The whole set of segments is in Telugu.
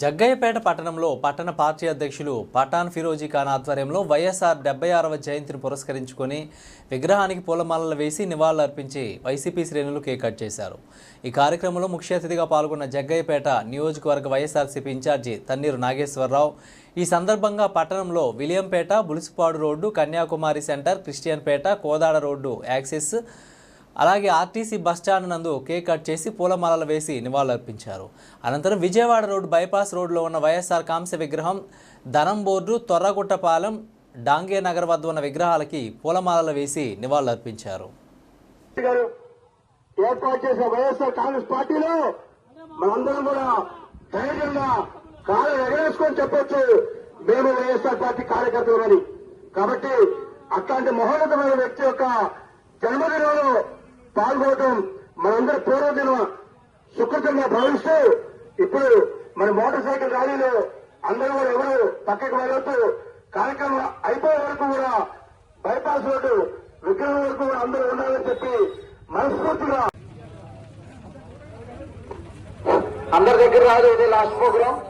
జగ్గయ్యపేట పట్టణంలో పట్టణ పార్టీ అధ్యక్షులు పఠాన్ ఫిరోజీ ఖాన్ ఆధ్వర్యంలో వైఎస్ఆర్ డెబ్బై ఆరవ జయంతిని పురస్కరించుకొని విగ్రహానికి పూలమాలలు వేసి నివాళులర్పించి వైసీపీ శ్రేణులు కేక్ కట్ చేశారు. ఈ కార్యక్రమంలో ముఖ్య అతిథిగా పాల్గొన్న జగ్గయ్యపేట నియోజకవర్గ వైఎస్ఆర్సీపీ ఇన్ఛార్జి తన్నీరు నాగేశ్వరరావు ఈ సందర్భంగా పట్టణంలో Williampet Bulusupadu road Kanyakumari center Christianpet Kodad road axis అలాగే ఆర్టీసీ బస్టాండ్ నందు కేక్ కట్ చేసి పూలమాలలు వేసి నివాళులర్పించారు. అనంతరం విజయవాడ రోడ్డు బైపాస్ రోడ్లో ఉన్న వైఎస్ఆర్ కాంస్య విగ్రహం ధనం బోర్డు తొర్రగుట్టపాలెం డాంగే నగర్ వద్ద ఉన్న విగ్రహాలకి పూలమాలలు వేసి నివాళులర్పించారు. ఏర్పాటు చేసిన వైఎస్ఆర్ కాంగ్రెస్ పార్టీలో మనందరం కూడా ధైర్యంగా కాలు ఎగరేసుకొని చెప్పొచ్చు. మేము వైఎస్ఆర్ పార్టీ కార్యకర్తలని కాబట్టి అట్లాంటి మహోన్నతమైన వ్యక్తి యొక్క జన్మదినంలో పాల్గొనడం మనందరి పూర్వదిన సుకృతంగా భావిస్తూ ఇప్పుడు మన మోటార్ సైకిల్ ర్యాలీలో అందరూ ఎవరు పక్కకు వెళ్ళొద్దు. కార్యక్రమం అయిపోయే వరకు కూడా బైపాస్ రోడ్డు విగ్రహం వరకు కూడా అందరూ ఉండాలని చెప్పి మనస్ఫూర్తిగా అందరి దగ్గర రాదు ఇది last programme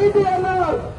ahí, mi.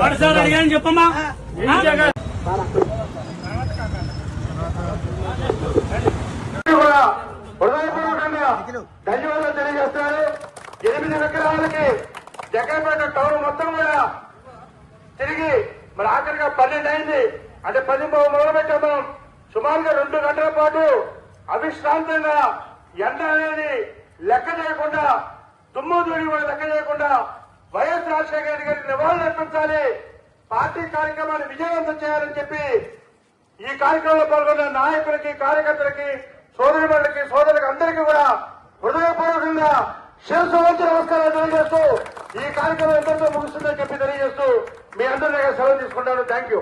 WhatsApp అడిగాను చెప్పమ్మా. హృదయపూర్వకంగా ధన్యవాదాలు తెలియజేస్తున్నారు. ఎనిమిది విగ్రహాలకి జగన్పేట టౌన్ మొత్తం కూడా తిరిగి మరి ఆఖరిగా పన్నెండు అయింది. అంటే పది మొదలు పెట్టాం సుమారుగా రెండు గంటల పాటు అవిశ్రాంతంగా ఎండ అనేది లెక్క చేయకుండా దుమ్ము దూడి కూడా లెక్క చేయకుండా వైఎస్ రాజశేఖర రెడ్డి గారికి నివాళులు అర్పించాలి. పార్టీ కార్యక్రమాన్ని విజయవంతం చేయాలని చెప్పి ఈ కార్యక్రమంలో పాల్గొన్న నాయకులకి కార్యకర్తలకి సోదరులకి సోదరులకి అందరికీ కూడా హృదయపూర్వకంగా శిరస్సు వచ్చి నమస్కారాలు తెలియజేస్తూ ఈ కార్యక్రమం ఎంతో ముగుస్తుందని చెప్పి తెలియజేస్తూ మీ అందరి దగ్గర సెలవు తీసుకుంటాను. Thank you.